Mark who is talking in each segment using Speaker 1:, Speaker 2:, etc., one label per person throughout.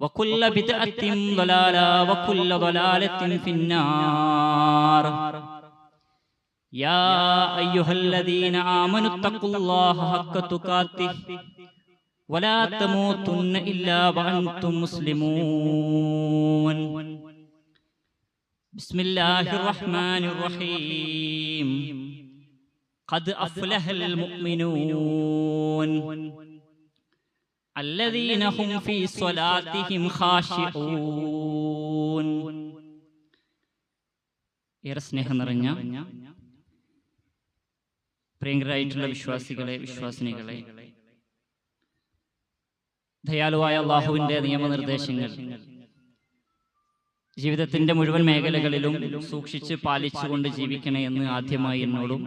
Speaker 1: وكل بدعة ضلالة وكل ضلالة في النار يا أيها الذين آمنوا اتقوا الله حق تقاته ولا تموتن إلا وأنتم مسلمون بسم الله الرحمن الرحيم قد أفلح المؤمنون ഏറെ സ്നേഹം നിറഞ്ഞ പ്രിയങ്കരായിട്ടുള്ള വിശ്വാസികളെ വിശ്വാസിനികളെ. ദയാലുവായ അള്ളാഹുവിന്റെ നിയമനിർദ്ദേശങ്ങൾ. ജീവിതത്തിന്റെ മുഴുവൻ മേഖലകളിലും സൂക്ഷിച്ച് പാലിച്ചുകൊണ്ട് ജീവിക്കണേ എന്ന് ആദ്യമായി എന്നോടും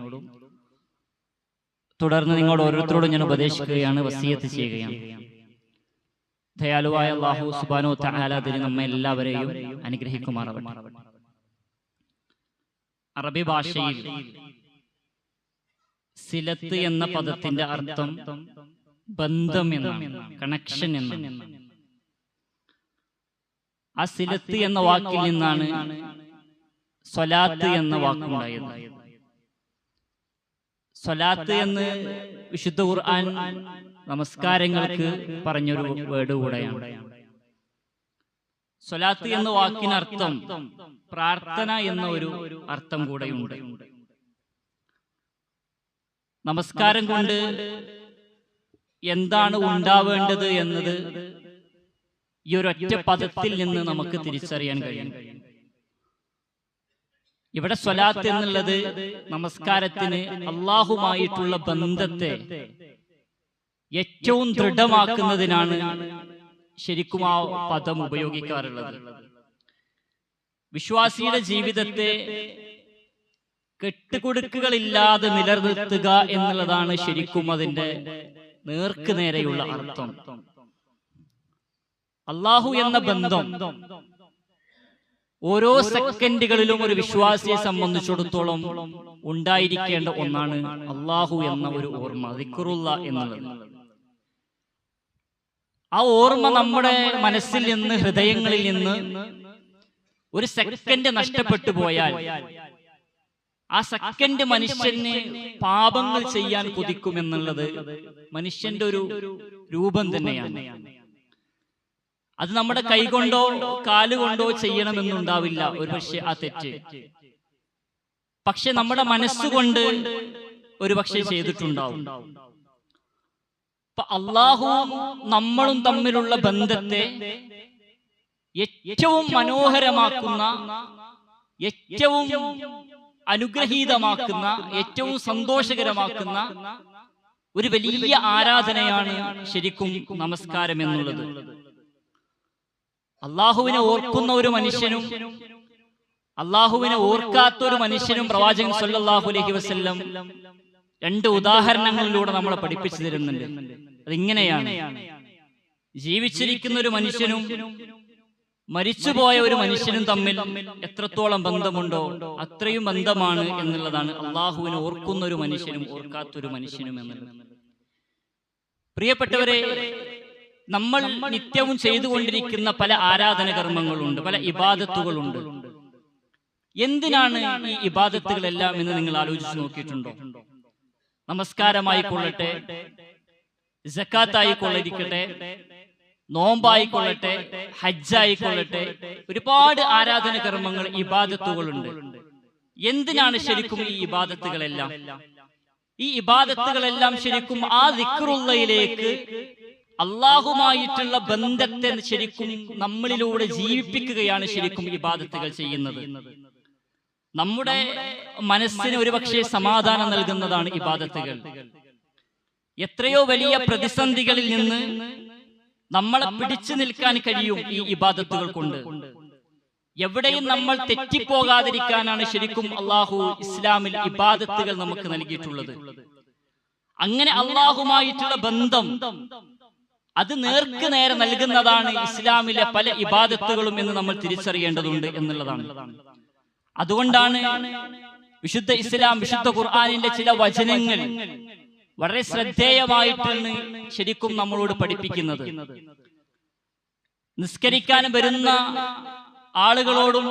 Speaker 1: തുടർന്ന് നിങ്ങളോട് ഓരോരുത്തരോടും ഞാൻ ഉപദേശിക്കുകയാണ് വസീയത്ത് ചെയ്യുകയാണ്. ദയാലുവായ അള്ളാഹു സുബാനോ തആലാദിന് നമ്മെ എല്ലാവരെയും അനുഗ്രഹിക്കുമാറാവട്ടെ. അറബി ഭാഷയിൽ സിലത്ത് എന്ന പദത്തിന്റെ അർത്ഥം ബന്ധം എന്ന കണക്ഷൻ എന്ന ആ സിലത്ത് എന്ന വാക്കിൽ നിന്നാണ് സ്വലാത്ത് എന്ന വാക്കുണ്ടായത് സ്വലാത്ത് എന്ന് വിശുദ്ധ ഖുർആൻ നമസ്കാരങ്ങൾക്ക് പറഞ്ഞൊരു വേർഡ് കൂടെയാണ്. സ്വലാത്ത് എന്ന വാക്കിനർത്ഥം പ്രാർത്ഥന എന്ന ഒരു അർത്ഥം കൂടെയുണ്ട്. നമസ്കാരം കൊണ്ട് എന്താണ് ഉണ്ടാവേണ്ടത് എന്നത് ഈ ഒരൊറ്റ പദത്തിൽ നിന്ന് നമുക്ക് തിരിച്ചറിയാൻ കഴിയും. ഇവിടെ സ്വലാത്ത് എന്നുള്ളത് നമസ്കാരത്തിന് അള്ളാഹുമായിട്ടുള്ള ബന്ധത്തെ ഏറ്റവും ദൃഢമാക്കുന്നതിനാണ് ശരിക്കും ആ പദം ഉപയോഗിക്കാറുള്ളത്. വിശ്വാസിയുടെ ജീവിതത്തെ കെട്ടുകൊടുക്കുകളില്ലാതെ നിലനിർത്തുക എന്നുള്ളതാണ് ശരിക്കും അതിന്റെ നേർക്ക് നേരെയുള്ള അർത്ഥം. അള്ളാഹു എന്ന ബന്ധം ഓരോ സെക്കൻഡുകളിലും ഒരു വിശ്വാസിയെ സംബന്ധിച്ചിടത്തോളം ഉണ്ടായിരിക്കേണ്ട ഒന്നാണ് അള്ളാഹു എന്ന ഒരു ഓർമ്മ ദിക്റുള്ള എന്നുള്ളത്. ആ ഓർമ്മ നമ്മുടെ മനസ്സിൽ നിന്ന് ഹൃദയങ്ങളിൽ നിന്ന് ഒരു സെക്കൻഡ് നഷ്ടപ്പെട്ടു പോയാൽ ആ സെക്കൻഡ് മനുഷ്യന് പാപങ്ങൾ ചെയ്യാൻ കൊതിക്കുമെന്നുള്ളത് മനുഷ്യന്റെ ഒരു രൂപം തന്നെയാണ്. അത് നമ്മുടെ കൈകൊണ്ടോ കാലുകൊണ്ടോ ചെയ്യണമെന്നുണ്ടാവില്ല. ഒരു പക്ഷെ ആ തെറ്റ്. പക്ഷെ നമ്മുടെ മനസ്സുകൊണ്ട് ഒരു പക്ഷെ ചെയ്തിട്ടുണ്ടാവും. അള്ളാഹുവും നമ്മളും തമ്മിലുള്ള ബന്ധത്തെ ഏറ്റവും മനോഹരമാക്കുന്ന ഏറ്റവും അനുഗ്രഹീതമാക്കുന്ന ഏറ്റവും സന്തോഷകരമാക്കുന്ന ഒരു വലിയ ആരാധനയാണ് ശരിക്കും നമസ്കാരം എന്നുള്ളത്. അള്ളാഹുവിനെ ഓർക്കുന്ന ഒരു മനുഷ്യനും അള്ളാഹുവിനെ ഓർക്കാത്ത ഒരു മനുഷ്യനും പ്രവാചകൻ സല്ലാഹു അലഹി വസല്ലം രണ്ട് ഉദാഹരണങ്ങളിലൂടെ നമ്മളെ പഠിപ്പിച്ചു തരുന്നുണ്ട് അതിങ്ങനെയാണ്. ജീവിച്ചിരിക്കുന്ന ഒരു മനുഷ്യനും മരിച്ചുപോയ ഒരു മനുഷ്യനും തമ്മിൽ എത്രത്തോളം ബന്ധമുണ്ടോ അത്രയും ബന്ധമാണ് എന്നുള്ളതാണ് അള്ളാഹുവിനെ ഓർക്കുന്ന ഒരു മനുഷ്യനും ഓർക്കാത്തൊരു മനുഷ്യനും എന്നുള്ളത്. പ്രിയപ്പെട്ടവരെ നമ്മൾ നിത്യവും ചെയ്തുകൊണ്ടിരിക്കുന്ന പല ആരാധന കർമ്മങ്ങളുണ്ട് പല ഇബാദത്തുകളുണ്ട്. എന്തിനാണ് ഈ ഇബാദത്തുകളെല്ലാം എന്ന് നിങ്ങൾ ആലോചിച്ച് നോക്കിയിട്ടുണ്ടോ? നമസ്കാരമായിക്കൊള്ളട്ടെ ജക്കാത്തായിക്കൊള്ളിരിക്കട്ടെ നോമ്പായിക്കൊള്ളട്ടെ ഹജ്ജായിക്കൊള്ളട്ടെ ഒരുപാട് ആരാധന കർമ്മങ്ങൾ ഇബാദത്തുകളുണ്ട്. എന്തിനാണ് ശരിക്കും ഈ ഇബാദത്തുകളെല്ലാം? ഈ ഇബാദത്തുകളെല്ലാം ശരിക്കും ആ ദിക്റുള്ളയിലേക്ക് അള്ളാഹുമായിട്ടുള്ള ബന്ധത്തെ ശരിക്കും നമ്മളിലൂടെ ജീവിപ്പിക്കുകയാണ് ശരിക്കും ഇബാദത്തുകൾ ചെയ്യുന്നത്. നമ്മുടെ മനസ്സിന് ഒരുപക്ഷെ സമാധാനം നൽകുന്നതാണ് ഇബാദത്തുകൾ. എത്രയോ വലിയ പ്രതിസന്ധികളിൽ നിന്ന് നമ്മളെ പിടിച്ചു നിൽക്കാൻ കഴിയും ഈ ഇബാദത്തുകൾ കൊണ്ട് എവിടെയും നമ്മൾ തെറ്റിപ്പോകാതിരിക്കാനാണ് ശരിക്കും അള്ളാഹു ഇസ്ലാമിൽ ഇബാദത്തുകൾ നമുക്ക് നൽകിയിട്ടുള്ളത്. അങ്ങനെ അള്ളാഹുമായിട്ടുള്ള ബന്ധം അത് നേർക്ക് നേരെ നൽകുന്നതാണ് ഇസ്ലാമിലെ പല ഇബാദത്തുകളും എന്ന് നമ്മൾ തിരിച്ചറിയേണ്ടതുണ്ട് എന്നുള്ളതാണ്. അതുകൊണ്ടാണ് വിശുദ്ധ ഇസ്ലാം വിശുദ്ധ ഖുർആാനിന്റെ ചില വചനങ്ങൾ വളരെ ശ്രദ്ധേയമായിട്ടാണ് ശരിക്കും നമ്മളോട് പഠിപ്പിക്കുന്നത്. നിസ്കരിക്കാൻ വരുന്ന ആളുകളോടും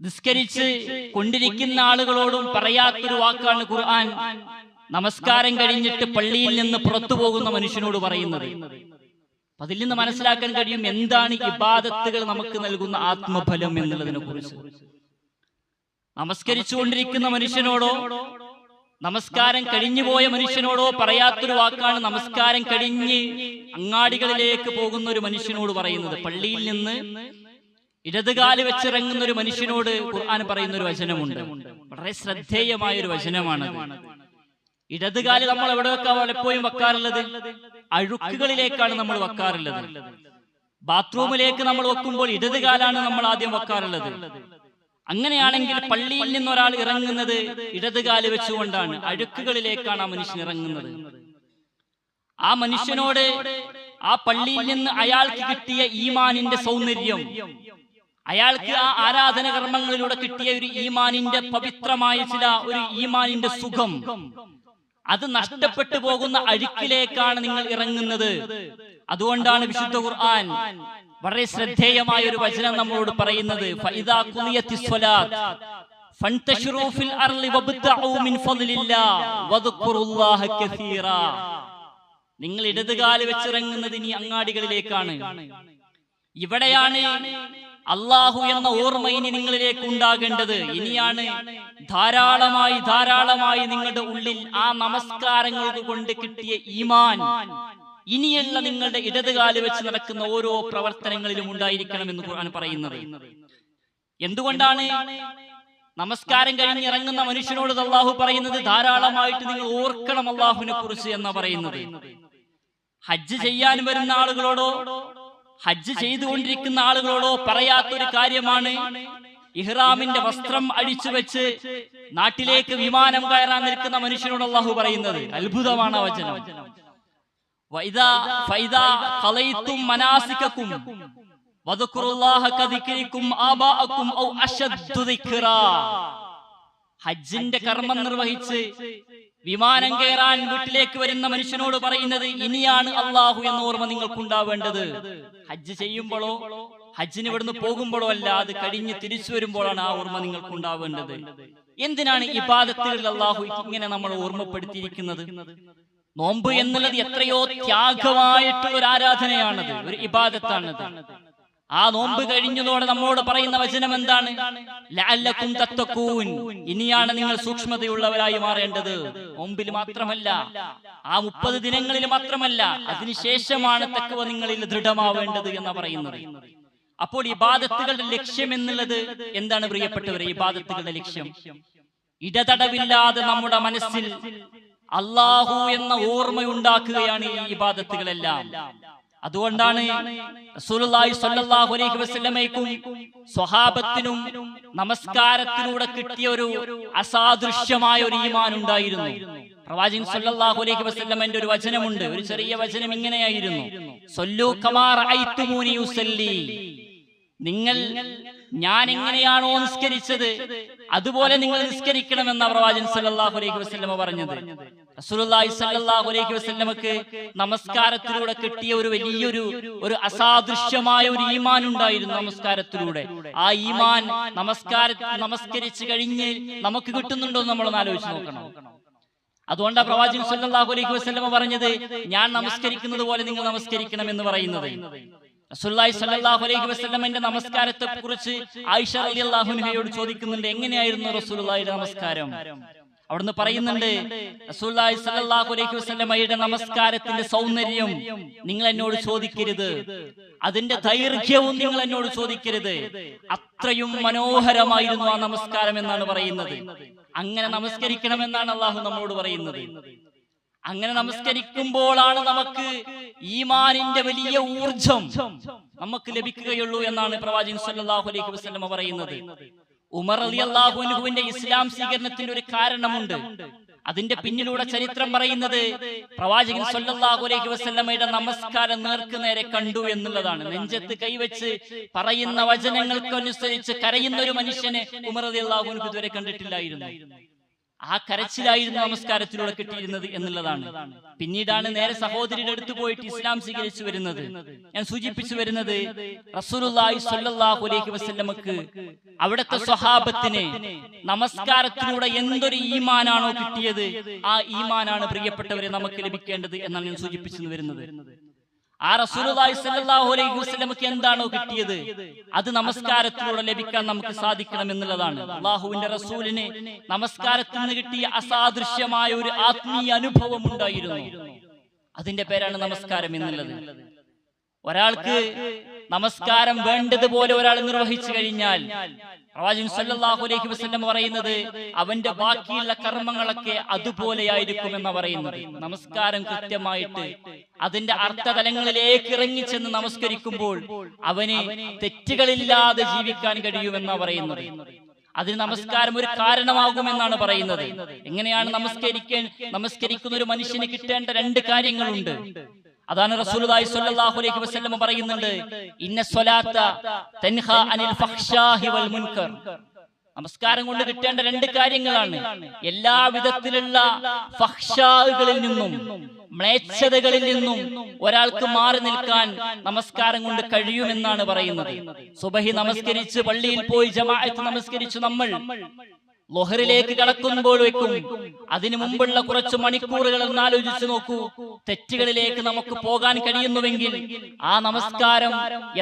Speaker 1: നിസ്കരിച്ച് കൊണ്ടിരിക്കുന്ന ആളുകളോടും പറയാത്തൊരു വാക്കാണ് ഖുർആൻ. നമസ്കാരം കഴിഞ്ഞിട്ട് പള്ളിയിൽ നിന്ന് പുറത്തു പോകുന്ന മനുഷ്യനോട് പറയുന്നത്. അതിൽ നിന്ന് മനസ്സിലാക്കാൻ കഴിയും എന്താണ് ഇബാദത്തുകൾ നമുക്ക് നൽകുന്ന ആത്മഫലം എന്നുള്ളതിനെ കുറിച്ച് നമസ്കരിച്ചുകൊണ്ടിരിക്കുന്ന മനുഷ്യനോടോ നമസ്കാരം കഴിഞ്ഞുപോയ മനുഷ്യനോടോ പറയാത്തൊരു വാക്കാണ് നമസ്കാരം കഴിഞ്ഞ് അങ്ങാടികളിലേക്ക് പോകുന്ന ഒരു മനുഷ്യനോട് പറയുന്നത്. പള്ളിയിൽ നിന്ന് ഇടതുകാൽ വെച്ചിറങ്ങുന്ന ഒരു മനുഷ്യനോട് ഖുർആൻ പറയുന്ന ഒരു വചനമുണ്ട്. വളരെ ശ്രദ്ധേയമായ ഒരു വചനമാണ് ഇടതുകാൽ നമ്മൾ എവിടെയൊക്കെ പലപ്പോഴും വെക്കാറുള്ളത്? അഴുക്കുകളിലേക്കാണ് നമ്മൾ വെക്കാറുള്ളത്. ബാത്റൂമിലേക്ക് നമ്മൾ വെക്കുമ്പോൾ ഇടതുകാലാണ് നമ്മൾ ആദ്യം വെക്കാറുള്ളത്. അങ്ങനെയാണെങ്കിൽ പള്ളിയിൽ നിന്ന് ഒരാൾ ഇറങ്ങുന്നത് ഇടതുകാൽ വെച്ചുകൊണ്ടാണ്. അഴുക്കുകളിലേക്കാണ് ആ മനുഷ്യൻ ഇറങ്ങുന്നത്. ആ മനുഷ്യനോട് ആ പള്ളിയിൽ നിന്ന് അയാൾക്ക് കിട്ടിയ ഈമാനിന്റെ സൗന്ദര്യം. അയാൾക്ക് ആ ആരാധന കർമ്മങ്ങളിലൂടെ കിട്ടിയ ഒരു ഈമാനിന്റെ പവിത്രമായ ചില ഒരു ഈമാനിന്റെ സുഖം. അത് നഷ്ടപ്പെട്ടു പോകുന്ന അഴുക്കിലേക്കാണ് നിങ്ങൾ ഇറങ്ങുന്നത്. അതുകൊണ്ടാണ് വിശുദ്ധ ഖുർആൻ വളരെ ശ്രദ്ധേയമായ ഒരു വചനം നമ്മളോട് പറയുന്നത് നിങ്ങൾ ഇടതുകാൽ വെച്ചിറങ്ങുന്നത് ഇനി അങ്ങാടികളിലേക്കാണ്. ഇവിടെയാണ് അള്ളാഹു എന്ന ഓർമ്മ ഇനി നിങ്ങളിലേക്ക് ഉണ്ടാകേണ്ടത്. ഇനിയാണ് ധാരാളമായി ധാരാളമായി നിങ്ങളുടെ ഉള്ളിൽ ആ നമസ്കാരങ്ങൾ കൊണ്ട് കിട്ടിയ ഈമാൻ. ഇനിയുള്ള നിങ്ങളുടെ ഇടതുകാൽ വെച്ച് നടക്കുന്ന ഓരോ പ്രവർത്തനങ്ങളിലും ഉണ്ടായിരിക്കണം എന്ന് ഖുർആൻ പറയുന്നത്. എന്തുകൊണ്ടാണ് നമസ്കാരം കഴിഞ്ഞ് ഇറങ്ങുന്ന മനുഷ്യനോട് അള്ളാഹു പറയുന്നത് ധാരാളമായിട്ട് നിങ്ങൾ ഓർക്കണം അള്ളാഹുവിനെ കുറിച്ച് എന്നാ പറയുന്നത്. ഹജ്ജ് ചെയ്യാൻ വരുന്ന ആളുകളോടോ ഹജ്ജ് ചെയ്തുകൊണ്ടിരിക്കുന്ന ആളുകളോടോ പറയാത്തൊരു കാര്യമാണ് ഇഹ്റാമിന്റെ വസ്ത്രം അഴിച്ചു വെച്ച് നാട്ടിലേക്ക് വിമാനം കയറാൻ നിൽക്കുന്ന മനുഷ്യനോട് അള്ളാഹു പറയുന്നത് അത്ഭുതമാണ് വചനം. ഹജ്ജിന്റെ കർമ്മം നിർവഹിച്ച് വിമാനം കയറാൻ വീട്ടിലേക്ക് വരുന്ന മനുഷ്യനോട് പറയുന്നത് ഇനിയാണ് അള്ളാഹു എന്ന ഓർമ്മ നിങ്ങൾക്കുണ്ടാവേണ്ടത്. ഹജ്ജ് ചെയ്യുമ്പോഴോ ഹജ്ജിന് ഇവിടുന്ന് പോകുമ്പോഴോ അല്ല അത് കഴിഞ്ഞ് തിരിച്ചു വരുമ്പോഴാണ് ആ ഓർമ്മ നിങ്ങൾക്കുണ്ടാവേണ്ടത്. എന്തിനാണ് ഇബാദത്തുകളിൽ അള്ളാഹു ഇങ്ങനെ നമ്മൾ ഓർമ്മപ്പെടുത്തിയിരിക്കുന്നത്? നോമ്പ് എന്നുള്ളത് എത്രയോ ത്യാഗമായിട്ടുള്ള ഒരു ആരാധനയാണത് ഒരു ഇബാദത്താണത്. ആ നോമ്പ് കഴിഞ്ഞതോടെ നമ്മോട് പറയുന്ന വചനം എന്താണ്? ലഅല്ലക്കും തത്വക്കൂൻ ഇനിയാണ് നിങ്ങൾ സൂക്ഷ്മതയുള്ളവരായി മാറേണ്ടത്. നോമ്പിൽ മാത്രമല്ല ആ മുപ്പത് ദിനങ്ങളിൽ മാത്രമല്ല അതിനുശേഷമാണ് തക്കവ നിങ്ങളിൽ ദൃഢമാവേണ്ടത് എന്ന് പറയുന്നത്. അപ്പോൾ ഇബാദത്തുകളുടെ ലക്ഷ്യം എന്നുള്ളത് എന്താണ് പ്രിയപ്പെട്ടവരെ? ഇബാദത്തുകളുടെ ലക്ഷ്യം. ഇടതടവില്ലാതെ നമ്മുടെ മനസ്സിൽ അള്ളാഹു എന്ന ഓർമ്മയുണ്ടാക്കുകയാണ് ഈ ഇബാദത്തുകളെല്ലാം. അതുകൊണ്ടാണ് റസൂലുള്ളാഹി സ്വല്ലല്ലാഹു അലൈഹി വസല്ലമയ്ക്കും സ്വഹാബത്തിനും നമസ്കാരത്തിലൂടെ കിട്ടിയ ഒരു അസാദൃശ്യമായ ഒരു ഈമാൻ ഉണ്ടായിരുന്നു. പ്രവാചകൻ സ്വല്ലല്ലാഹു അലൈഹി വസല്ലമന്റെ ഒരു വചനമുണ്ട്. ഒരു ചെറിയ വചനം ഇങ്ങനെയായിരുന്നു. സൊല്ലു കമാ റഅയ്തുമൂനി യുസല്ലി. നിങ്ങൾ ഞാൻ എങ്ങനെയാണോ നിസ്കരിച്ചത്? അതുപോലെ നിങ്ങൾ നിസ്കരിക്കണമെന്ന പ്രവാചകൻ സല്ലല്ലാഹു അലൈഹി വസല്ലമ പറഞ്ഞത്. റസൂലുള്ളാഹി സല്ലല്ലാഹു അലൈഹി വസല്ലമക്ക് നമസ്കാരത്തിലൂടെ കിട്ടിയ ഒരു വലിയൊരു ഒരു അസാദൃശ്യമായ ഒരു ഈമാൻ ഉണ്ടായിരുന്നു നമസ്കാരത്തിലൂടെ. ആ ഈമാൻ നമസ്കാര നമസ്കരിച്ചു കഴിഞ്ഞ് നമുക്ക് കിട്ടുന്നുണ്ടോ എന്ന് നമ്മളൊന്ന് ആലോചിച്ച് നോക്കണം. അതുകൊണ്ട് പ്രവാചകൻ സല്ലല്ലാഹു അലൈഹി വസല്ലമ പറഞ്ഞത് ഞാൻ നമസ്കരിക്കുന്നത് പോലെ നിങ്ങൾ നമസ്കരിക്കണം എന്ന് പറയുന്നത്. റസൂലുള്ളാഹി അലൈഹി നമസ്കാരത്തെ കുറിച്ച് ആയിഷ റളിയല്ലാഹു അൻഹയോട് ചോദിക്കുന്നുണ്ട് എങ്ങനെയായിരുന്നു റസൂലുള്ളാഹിയുടെ നമസ്കാരം? അവിടുന്ന് പറയുന്നുണ്ട് റസൂലുള്ളാഹി അലൈഹി വസല്ലമയുടെ നമസ്കാരത്തിന്റെ സൗന്ദര്യം നിങ്ങൾ എന്നോട് ചോദിക്കരുത്. അതിന്റെ ദൈർഘ്യവും നിങ്ങൾ എന്നോട് ചോദിക്കരുത്. അത്രയും മനോഹരമായിരുന്നു ആ നമസ്കാരം എന്നാണ് പറയുന്നത്. അങ്ങനെ നമസ്കരിക്കണമെന്നാണ് അള്ളാഹു നമ്മളോട് പറയുന്നത്. അങ്ങനെ നമസ്കരിക്കുമ്പോഴാണ് നമുക്ക് ഈമാനിന്റെ വലിയ ഊർജം നമുക്ക് ലഭിക്കുകയുള്ളൂ എന്നാണ് പ്രവാചകൻ സല്ലല്ലാഹു അലൈഹി വസല്ലം പറയുന്നത്. ഉമർ അലി അൻഹുവിന്റെ ഇസ്ലാം സ്വീകരണത്തിന്റെ ഒരു കാരണമുണ്ട്. അതിന്റെ പിന്നിലൂടെ ചരിത്രം പറയുന്നത് പ്രവാചകൻ സല്ലല്ലാഹു അലൈഹി വസല്ലമയുടെ നമസ്കാരം നേർക്ക് നേരെ കണ്ടു എന്നുള്ളതാണ്. നെഞ്ചത്ത് കൈവച്ച് പറയുന്ന വചനങ്ങൾക്കനുസരിച്ച് കരയുന്ന ഒരു മനുഷ്യനെ ഉമർ അലി അൻഹു ഇതുവരെ കണ്ടിട്ടില്ലായിരുന്നു. ആ കരച്ചിലായിരുന്നു നമസ്കാരത്തിലൂടെ കിട്ടിയിരുന്നത് എന്നുള്ളതാണ്. പിന്നീടാണ് നേരെ സഹോദരിയുടെ അടുത്ത് പോയിട്ട് ഇസ്ലാം സ്വീകരിച്ചു വരുന്നത്. ഞാൻ സൂചിപ്പിച്ചു വരുന്നത് റസൂലുള്ളാഹി സ്വല്ലല്ലാഹു അലൈഹി വസല്ലമക്ക് അവിടുത്തെ സ്വഹാബത്തിന് നമസ്കാരത്തിലൂടെ എന്തൊരു ഈമാനാണോ കിട്ടിയത്? ആ ഈമാനാണ് പ്രിയപ്പെട്ടവരെ നമുക്ക് ലഭിക്കേണ്ടത് എന്നാണ് ഞാൻ സൂചിപ്പിച്ചു വരുന്നത്. ആ റസൂലുള്ളാഹി അലൈഹി വസല്ലമക്ക് എന്താണോ കിട്ടിയത്? അത് നമസ്കാരത്തിലൂടെ ലഭിക്കാൻ നമുക്ക് സാധിക്കണം എന്നുള്ളതാണ്. അള്ളാഹുവിന്റെ റസൂലിന് നമസ്കാരത്തിൽ നിന്ന് കിട്ടിയ അസാദൃശ്യമായ ഒരു ആത്മീയ അനുഭവം ഉണ്ടായിരുന്നു. അതിന്റെ പേരാണ് നമസ്കാരം എന്നുള്ളത്. ഒരാൾക്ക് നമസ്കാരം വേണ്ടതുപോലെ ഒരാൾ നിർവഹിച്ചു കഴിഞ്ഞാൽ പ്രവാചകൻ സല്ലല്ലാഹു അലൈഹി വസല്ലം പറയുന്നത് അവന്റെ ബാക്കിയുള്ള കർമ്മങ്ങളൊക്കെ അതുപോലെയായിരിക്കും എന്ന് പറയുന്നത്. നമസ്കാരം കൃത്യമായിട്ട് അതിന്റെ അർത്ഥതലങ്ങളിലേക്ക് ഇറങ്ങിച്ചെന്ന് നമസ്കരിക്കുമ്പോൾ അവന് തെറ്റുകളില്ലാതെ ജീവിക്കാൻ കഴിയുമെന്നാ പറയുന്നത്. അതിന് നമസ്കാരം ഒരു കാരണമാകുമെന്നാണ് പറയുന്നത്. എങ്ങനെയാണ് നമസ്കരിക്കാൻ നമസ്കരിക്കുന്ന ഒരു മനുഷ്യന് കിട്ടേണ്ട രണ്ട് കാര്യങ്ങളുണ്ട്. അതാണ് റസൂലുള്ളാഹി സ്വല്ലല്ലാഹു അലൈഹി വസല്ലം പറയുന്നുണ്ട്. ഇന്ന തൻഹ അനിൽ ഫഹ്ശാഹി വൽ മുൻകർ. നമസ്കാരം കൊണ്ട് കിട്ടേണ്ട രണ്ട് കാര്യങ്ങളാണ്. എല്ലാ വിധത്തിലുള്ള ഫഹ്ഷാകളിൽ നിന്നും മ്ലേച്ഛതകളിൽ നിന്നും ഒരാൾക്ക് മാറി നിൽക്കാൻ നമസ്കാരം കൊണ്ട് കഴിയുമെന്നാണ് പറയുന്നത്. സുബഹി നമസ്കരിച്ച് പള്ളിയിൽ പോയി ജമാഅത്ത് നമസ്കരിച്ചു നമ്മൾ. ലൊഹറിലേക്ക് കടക്കുമ്പോഴേക്കും അതിനു മുമ്പുള്ള കുറച്ച് മണിക്കൂറുകൾ എന്നാലോചിച്ചു നോക്കൂ. തെറ്റുകളിലേക്ക് നമുക്ക് പോകാൻ കഴിയുന്നുവെങ്കിൽ ആ നമസ്കാരം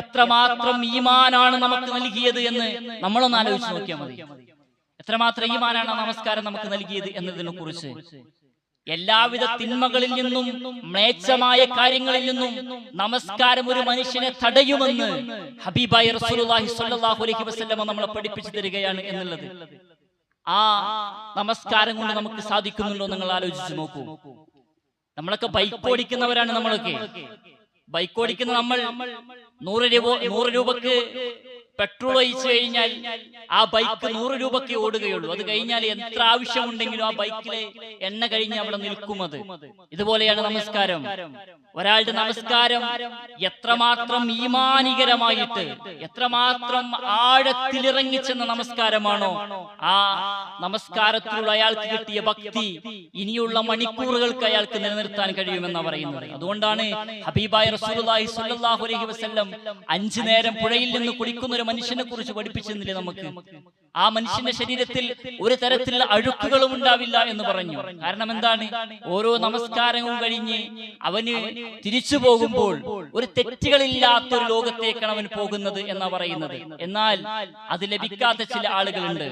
Speaker 1: എത്രമാത്രം ഈമാനാണ് നമുക്ക് നൽകിയത് എന്ന് നമ്മളൊന്ന് ആലോചിച്ച് നോക്കിയാൽ മതി. എത്രമാത്രം ഈമാനാണ് ആ നമസ്കാരം നമുക്ക് നൽകിയത് എന്നതിനെ കുറിച്ച് എല്ലാവിധ തിന്മകളിൽ നിന്നും മ്ലേച്ഛമായ കാര്യങ്ങളിൽ നിന്നും നമസ്കാരം ഒരു മനുഷ്യനെ തടയുമെന്ന് ഹബീബായി റസൂലുള്ളാഹി സ്വല്ലല്ലാഹു അലൈഹി വസല്ലം നമ്മളെ പഠിപ്പിച്ചു തരികയാണ് എന്നുള്ളത്. ആ നമസ്കാരം കൊണ്ട് നമുക്ക് സാധിക്കുന്നുണ്ടോ നിങ്ങൾ ആലോചിച്ച് നോക്കൂ. നമ്മളൊക്കെ ബൈക്ക് ഓടിക്കുന്നവരാണ് നമ്മളൊക്കെ. ബൈക്ക് ഓടിക്കുന്ന നമ്മൾ നൂറ് രൂപ നൂറ് രൂപക്ക് പെട്രോൾ ഒഴിച്ചു കഴിഞ്ഞാൽ ആ ബൈക്ക് നൂറ് രൂപക്ക് ഓടുകയുള്ളൂ. അത് കഴിഞ്ഞാൽ എത്ര ആവശ്യമുണ്ടെങ്കിലും ആ ബൈക്കിലെ എണ്ണ കഴിഞ്ഞ് അവിടെ നിൽക്കും അത്. ഇതുപോലെയാണ് നമസ്കാരം. ഒരാളുടെ നമസ്കാരം എത്രമാത്രം ഈമാനികരമായിട്ട് എത്രമാത്രം ആഴത്തിലിറങ്ങിച്ചെന്ന നമസ്കാരമാണോ? ആ നമസ്കാരത്തിലുള്ള അയാൾക്ക് കിട്ടിയ ഭക്തി ഇനിയുള്ള മണിക്കൂറുകൾക്ക് അയാൾക്ക് നിലനിർത്താൻ കഴിയുമെന്ന് പറയുന്നത്. അതുകൊണ്ടാണ് ഹബീബായ റസൂലുള്ളാഹി സ്വല്ലല്ലാഹു അലൈഹി വസല്ലം അഞ്ചു നേരം പുഴയിൽ നിന്ന് കുടിക്കുന്ന ഒരു മനുഷ്യനെ കുറിച്ച് പഠിപ്പിച്ചെന്നില്ലേ നമുക്ക്? ആ മനുഷ്യന്റെ ശരീരത്തിൽ ഒരു തരത്തിലുള്ള അഴുക്കുകളും ഉണ്ടാവില്ല എന്ന് പറഞ്ഞു. കാരണം എന്താണ്? ഓരോ നമസ്കാരവും കഴിഞ്ഞ് അവന് തിരിച്ചു പോകുമ്പോൾ ഒരു തെറ്റുകളില്ലാത്ത ഒരു ലോകത്തേക്കാണ് അവൻ പോകുന്നത് എന്നാ പറയുന്നത്. എന്നാൽ അത് ലഭിക്കാത്ത ചില ആളുകളുണ്ട്.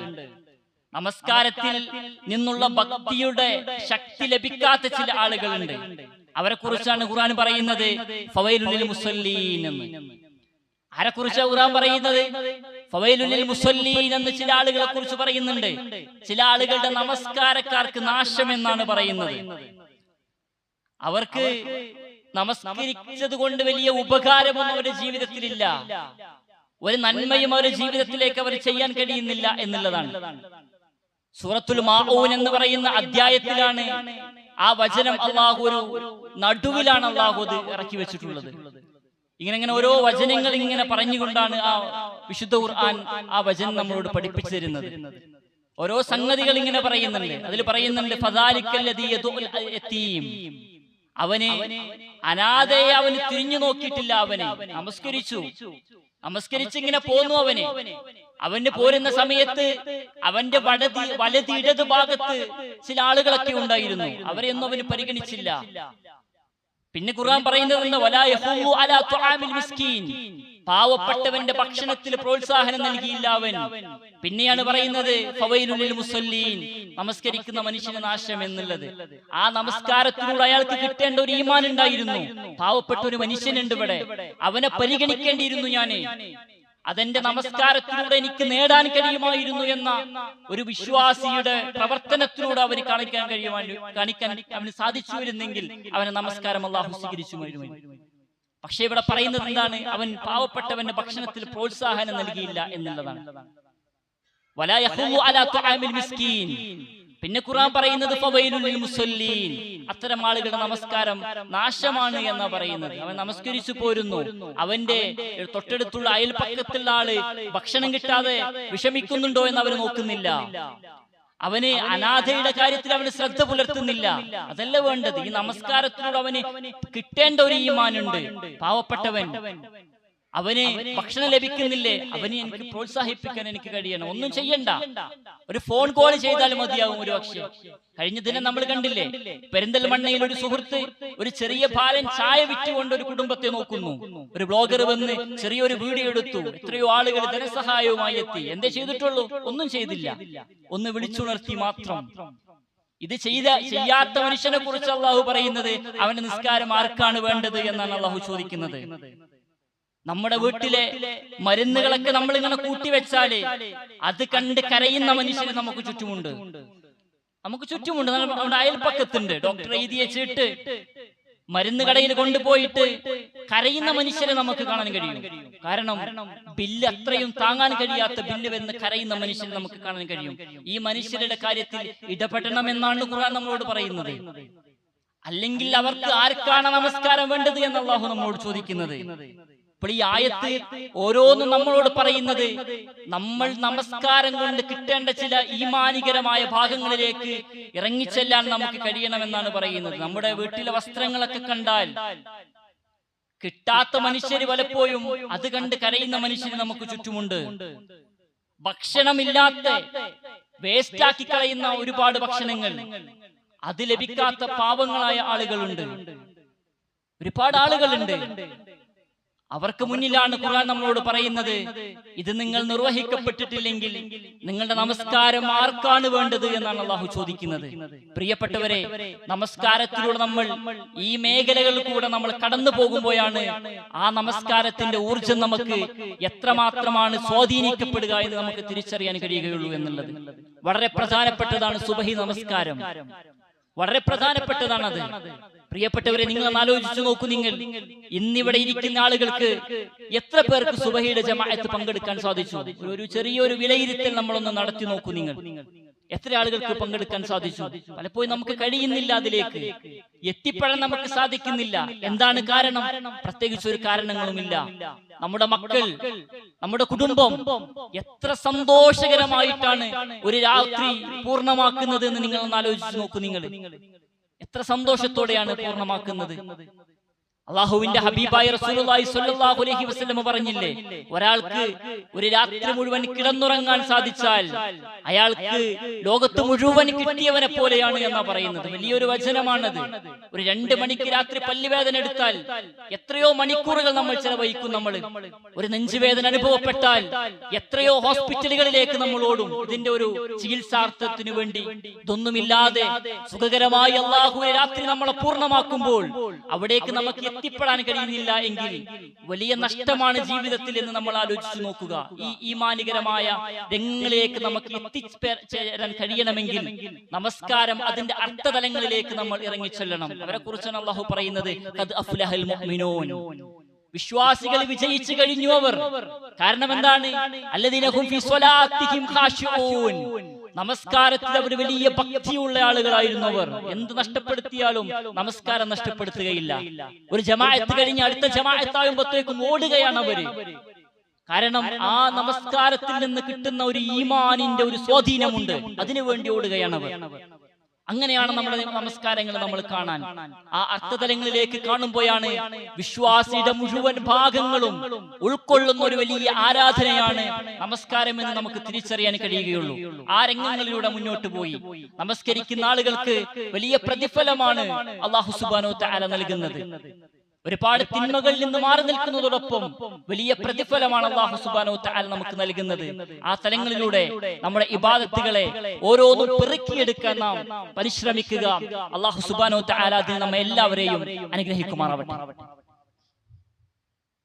Speaker 1: നമസ്കാരത്തിൽ നിന്നുള്ള ഭക്തിയുടെ ശക്തി ലഭിക്കാത്ത ചില ആളുകളുണ്ട്. അവരെ കുറിച്ചാണ് ഖുർആൻ പറയുന്നത് ഫവൈലുൽ മുസല്ലീൻ എന്ന്. ആരെ കുറിച്ചാണ് ഖുർആൻ പറയുന്നത്? ഫവൈലുൽ മുസല്ലീൻ എന്ന് ചില ആളുകളെ കുറിച്ച് പറയുന്നുണ്ട്. ചില ആളുകളുടെ നമസ്കാരക്കാർക്ക് നാശം എന്നാണ് പറയുന്നത്. അവർക്ക് നമസ്കരിച്ചത് കൊണ്ട് വലിയ ഉപകാരമൊന്നും അവരുടെ ജീവിതത്തിലില്ല. ഒരു നന്മയും അവരുടെ ജീവിതത്തിലേക്ക് അവർ ചെയ്യാൻ കഴിയുന്നില്ല എന്നുള്ളതാണ്. സൂറത്തുൽ മാഊൻ എന്ന് പറയുന്ന അധ്യായത്തിലാണ് ആ വചനം അള്ളാഹു ഒരു നടുവിലാണ് അള്ളാഹു അത് ഇറക്കി വെച്ചിട്ടുള്ളത്. ഇങ്ങനെ ഇങ്ങനെ ഓരോ വചനങ്ങൾ ഇങ്ങനെ പറഞ്ഞുകൊണ്ടാണ് ആ വിശുദ്ധ ഖുർആൻ ആ വചനം നമ്മളോട് പഠിപ്പിച്ചു തരുന്നത് ഓരോ സംഗതികൾ ഇങ്ങനെ പറയുന്നുണ്ട്. അതിൽ പറയുന്നുണ്ട്. അവന് അനാഥയെ അവന് തിരിഞ്ഞു നോക്കിയിട്ടില്ല അവനെ. നമസ്കരിച്ചു. നമസ്കരിച്ച്. ഇങ്ങനെ പോന്നു അവനെ. അവന്. പോരുന്ന സമയത്ത് അവന്റെ വടതി വലതി ഇടത് ഭാഗത്ത് ചില ആളുകളൊക്കെ ഉണ്ടായിരുന്നു. അവരെയൊന്നും അവന് പരിഗണിച്ചില്ല. പിന്നെ ഖുർആൻ പറയുന്നത് വലാ യഹൂവു അലാ തുആമിൽ മിസ്കീൻ. പാവപ്പെട്ടവന്റെ ഭക്ഷണത്തിൽ പ്രോത്സാഹനം നൽകിയില്ല അവൻ. പിന്നെയാണ് പറയുന്നത് മുസല്ലീൻ. നമസ്കരിക്കുന്ന മനുഷ്യന് നാശം എന്നുള്ളത്. ആ നമസ്കാരത്തിലൂടെ അയാൾക്ക് കിട്ടേണ്ട ഒരു ഈമാൻ ഉണ്ടായിരുന്നു. പാവപ്പെട്ട ഒരു മനുഷ്യനുണ്ട് ഇവിടെ. അവനെ പരിഗണിക്കേണ്ടിയിരുന്നു ഞാൻ. അതെന്റെ നമസ്കാരത്തിലൂടെ എനിക്ക് നേടാൻ കഴിയുമായിരുന്നു എന്ന ഒരു വിശ്വാസിയുടെ പ്രവർത്തനത്തിലൂടെ അവന് കാണിക്കാൻ കഴിയുമായിരുന്നു കാണിക്കാൻ അവന് സാധിച്ചു വരുന്നെങ്കിൽ അവനെ നമസ്കാരം അള്ളാഹു സ്വീകരിച്ചുമായിരുന്നു. പക്ഷെ ഇവിടെ പറയുന്നത് എന്താണ്? അവൻ പാവപ്പെട്ടവന്റെ ഭക്ഷണത്തിൽ പ്രോത്സാഹനം നൽകിയില്ല എന്നുള്ളതാണ്. പിന്നെ ഖുറാൻ പറയുന്നത് മുസല്ലീൻ. അത്തരം ആളുകളുടെ നമസ്കാരം നാശമാണ് എന്നാ പറയുന്നത്. അവൻ നമസ്കരിച്ചു പോരുന്നു. അവന്റെ തൊട്ടടുത്തുള്ള അയൽപക്കത്തുള്ള ആൾ ഭക്ഷണം കിട്ടാതെ വിഷമിക്കുന്നുണ്ടോ എന്ന് അവർ നോക്കുന്നില്ല. അവന് അനാഥയുടെ കാര്യത്തിൽ അവന് ശ്രദ്ധ പുലർത്തുന്നില്ല. അതല്ല വേണ്ടത്. ഈ നമസ്കാരത്തിലൂടെ അവന് കിട്ടേണ്ട ഒരു ഈമാനുണ്ട്. പാവപ്പെട്ടവൻ. അവന് ഭക്ഷണം ലഭിക്കുന്നില്ലേ? അവനെ എനിക്ക് പ്രോത്സാഹിപ്പിക്കാൻ എനിക്ക് കഴിയണം. ഒന്നും ചെയ്യണ്ട. ഒരു ഫോൺ കോൾ ചെയ്താൽ മതിയാവും ഒരു പക്ഷേ. കഴിഞ്ഞ ദിനം നമ്മൾ കണ്ടില്ലേ? പെരിന്തൽമണ്ണയിൽ ഒരു സുഹൃത്ത് ഒരു ചെറിയ ബാലൻ ചായ വിറ്റുകൊണ്ട് ഒരു കുടുംബത്തെ നോക്കുന്നു. ഒരു ബ്ലോഗർ വന്ന് ചെറിയൊരു വീഡിയോ എടുത്തു. എത്രയോ ആളുകൾ ധനസഹായവുമായി എത്തി. എന്തേ ചെയ്തിട്ടുള്ളൂ? ഒന്നും ചെയ്തില്ല. ഒന്ന് വിളിച്ചുണർത്തി മാത്രം. ഇത് ചെയ്ത ചെയ്യാത്ത മനുഷ്യനെ കുറിച്ച് അള്ളാഹു പറയുന്നത് അവന്റെ നിസ്കാരം ആർക്കാണ് വേണ്ടത് എന്നാണ് അള്ളാഹു ചോദിക്കുന്നത്. നമ്മുടെ വീട്ടിലെ മരുന്നുകളൊക്കെ നമ്മൾ ഇങ്ങനെ കൂട്ടിവെച്ചാൽ അത് കണ്ട് കരയുന്ന മനുഷ്യന് നമുക്ക് ചുറ്റുമുണ്ട്. നമുക്ക് ചുറ്റുമുണ്ട്. നമ്മ- നമ്മുടെ അയൽപ്പക്കത്തുണ്ട് ഡോക്ടർ എഴുതി വെച്ചിട്ട് മരുന്ന് കടയിൽ കൊണ്ടുപോയിട്ട് കരയുന്ന മനുഷ്യരെ നമുക്ക് കാണാൻ കഴിയും. കാരണം ബില്ല് അത്രയും താങ്ങാൻ കഴിയാത്ത ബില്ല് വരുന്ന കരയുന്ന മനുഷ്യരെ നമുക്ക് കാണാൻ കഴിയും. ഈ മനുഷ്യരുടെ കാര്യത്തിൽ ഇടപെടണം എന്നാണ് ഖുർആൻ നമ്മളോട് പറയുന്നത്. അല്ലെങ്കിൽ അവർക്ക് ആർക്കാണ് നമസ്കാരം വേണ്ടത് എന്ന് അള്ളാഹു നമ്മോട് ചോദിക്കുന്നത്. അപ്പോൾ ഈ ആയത്ത് ഓരോന്നും നമ്മളോട് പറയുന്നത് നമ്മൾ നമസ്കാരം കൊണ്ട് കിട്ടേണ്ട ചില ഈമാനികരമായ ഭാഗങ്ങളിലേക്ക് ഇറങ്ങിച്ചെല്ലാൻ നമുക്ക് കഴിയണമെന്നാണ് പറയുന്നത്. നമ്മുടെ വീട്ടിലെ വസ്ത്രങ്ങളൊക്കെ കണ്ടാൽ കിട്ടാത്ത മനുഷ്യര് പലപ്പോഴും അത് കണ്ട് കരയുന്ന മനുഷ്യര് നമുക്ക് ചുറ്റുമുണ്ട്. ഭക്ഷണമില്ലാത്ത വേസ്റ്റാക്കി കളയുന്ന ഒരുപാട് ഭക്ഷണങ്ങൾ. അത് ലഭിക്കാത്ത പാവങ്ങളായ ആളുകളുണ്ട്. ഒരുപാട് ആളുകളുണ്ട്. അവർക്ക് മുന്നിലാണ് ഖുർആൻ നമ്മളോട് പറയുന്നത്. ഇത് നിങ്ങൾ നിർവഹിക്കപ്പെട്ടിട്ടില്ലെങ്കിൽ നിങ്ങളുടെ നമസ്കാരം ആർക്കാണ് വേണ്ടത് എന്നാണ് അള്ളാഹു ചോദിക്കുന്നത്. പ്രിയപ്പെട്ടവരെ നമസ്കാരത്തിലൂടെ നമ്മൾ ഈ മേഖലകളിൽ കൂടെ നമ്മൾ കടന്നു പോകുമ്പോഴാണ് ആ നമസ്കാരത്തിന്റെ ഊർജം നമുക്ക് എത്രമാത്രമാണ് സ്വാധീനിക്കപ്പെടുക എന്ന് നമുക്ക് തിരിച്ചറിയാൻ കഴിയുകയുള്ളൂ എന്നുള്ളത്. വളരെ പ്രധാനപ്പെട്ടതാണ് സുബഹി നമസ്കാരം. വളരെ അത് പ്രിയപ്പെട്ടവരെ നിങ്ങൾ ആലോചിച്ചു നോക്കൂ നിങ്ങൾ. ഇന്നിവിടെ ഇരിക്കുന്ന ആളുകൾക്ക് എത്ര പേർക്ക് സുബഹിയുടെ ജമാഅത്ത് പങ്കെടുക്കാൻ സാധിച്ചു? ഒരു ചെറിയൊരു വിലയിരുത്തൽ നമ്മളൊന്ന് നടത്തി നോക്കൂ നിങ്ങൾ. എത്ര ആളുകൾക്ക് പങ്കെടുക്കാൻ സാധിച്ചു? പലപ്പോഴും നമുക്ക് കഴിയുന്നില്ല അതിലേക്ക്. എത്തിപ്പെടാൻ നമുക്ക് സാധിക്കുന്നില്ല. എന്താണ് കാരണം? പ്രത്യേകിച്ച് ഒരു കാരണങ്ങളുമില്ല. നമ്മുടെ മക്കൾ നമ്മുടെ കുടുംബം എത്ര സന്തോഷകരമായിട്ടാണ് ഒരു രാത്രി പൂർണമാക്കുന്നത് എന്ന് നിങ്ങൾ ഒന്ന് ആലോചിച്ച് നോക്കൂ നിങ്ങൾ എത്ര സന്തോഷത്തോടെയാണ് പൂർണമാക്കുന്നത്? അള്ളാഹുവിന്റെ ഹബീബായ റസൂലുള്ളാഹി സ്വല്ലല്ലാഹു അലൈഹി വസല്ലം പറഞ്ഞില്ലേ? ഒരാൾക്ക് ഒരു രാത്രി മുഴുവൻ കിടന്നുറങ്ങാൻ സാധിച്ചാൽ അയാൾക്ക് ലോകത്ത് മുഴുവൻ കിട്ടിയവനെ പോലെയാണ് എന്നാ പറയുന്നത്. വലിയൊരു വചനമാണത്. ഒരു രണ്ട് മണിക്ക് രാത്രി പല്ലുവേദന എടുത്താൽ എത്രയോ മണിക്കൂറുകൾ നമ്മൾ ചെലവഴിക്കും നമ്മൾ. ഒരു നെഞ്ചുവേദന അനുഭവപ്പെട്ടാൽ എത്രയോ ഹോസ്പിറ്റലുകളിലേക്ക് നമ്മൾ ഓടും. ഇതിന്റെ ഒരു ചികിത്സാർത്ഥത്തിനു വേണ്ടി ഇതൊന്നുമില്ലാതെ സുഖകരമായി അള്ളാഹു രാത്രി നമ്മളെ പൂർണമാക്കുമ്പോൾ അവിടേക്ക് നമുക്ക് എത്തിപ്പെടാൻ കഴിയുന്നില്ല എങ്കിൽ വലിയ നഷ്ടമാണ് ജീവിതത്തിൽ എന്ന് നമ്മൾ ആലോചിച്ചു നോക്കുക. ഈ ഈമാനികരമായ മാനികരമായ രംഗങ്ങളിലേക്ക് നമുക്ക് എത്തിച്ചേരാൻ കഴിയണമെങ്കിൽ നമസ്കാരം അതിന്റെ അർത്ഥതലങ്ങളിലേക്ക് നമ്മൾ ഇറങ്ങിച്ചെല്ലണം. അവരെ കുറിച്ചാണ് അള്ളാഹു പറയുന്നത്. വിശ്വാസികൾ വിജയിച്ചു കഴിഞ്ഞു അവർ. കാരണം എന്താണ്? അല്ലെങ്കിൽ നമസ്കാരത്തിൽ അവർ വലിയ ഭക്തിയുള്ള ആളുകളായിരുന്നു അവർ എന്ത് നഷ്ടപ്പെടുത്തിയാലും നമസ്കാരം നഷ്ടപ്പെടുത്തുകയില്ല. ഒരു ജമാഅത്ത് കഴിഞ്ഞ് അടുത്ത ജമാഅത്താകുമ്പോഴത്തേക്കും ഓടുകയാണ് അവർ. കാരണം ആ നമസ്കാരത്തിൽ നിന്ന് കിട്ടുന്ന ഒരു ഈമാനിന്റെ ഒരു സ്വാധീനമുണ്ട്. അതിനു വേണ്ടി ഓടുകയാണ് അവർ. അങ്ങനെയാണ് നമ്മുടെ നമസ്കാരങ്ങൾ നമ്മൾ കാണാൻ. ആ അർത്ഥതലങ്ങളിലേക്ക് കാണുമ്പോഴാണ് വിശ്വാസിയുടെ മുഴുവൻ ഭാഗങ്ങളും ഉൾക്കൊള്ളുന്ന ഒരു വലിയ ആരാധനയാണ് നമസ്കാരം എന്ന് നമുക്ക് തിരിച്ചറിയാൻ കഴിയുകയുള്ളൂ. ആ രംഗങ്ങളിലൂടെ മുന്നോട്ട് പോയി. നമസ്കരിക്കുന്ന ആളുകൾക്ക് വലിയ പ്രതിഫലമാണ് അള്ളാഹു സുബാനോ താര നൽകുന്നത്. ഒരുപാട് തിന്മകളിൽ നിന്ന് മാറി നിൽക്കുന്നതോടൊപ്പം വലിയ പ്രതിഫലമാണ് അള്ളാഹു സുബാനോ താൽ നമുക്ക് നൽകുന്നത്. ആ തലങ്ങളിലൂടെ നമ്മുടെ ഇബാദത്തുകളെ ഓരോന്നും പെറുക്കിയെടുക്കാൻ നാം പരിശ്രമിക്കുക. അള്ളാഹു സുബാനോ താൽ അതിൽ നമ്മെ എല്ലാവരെയും അനുഗ്രഹിക്കുമാറാവട്ടെ.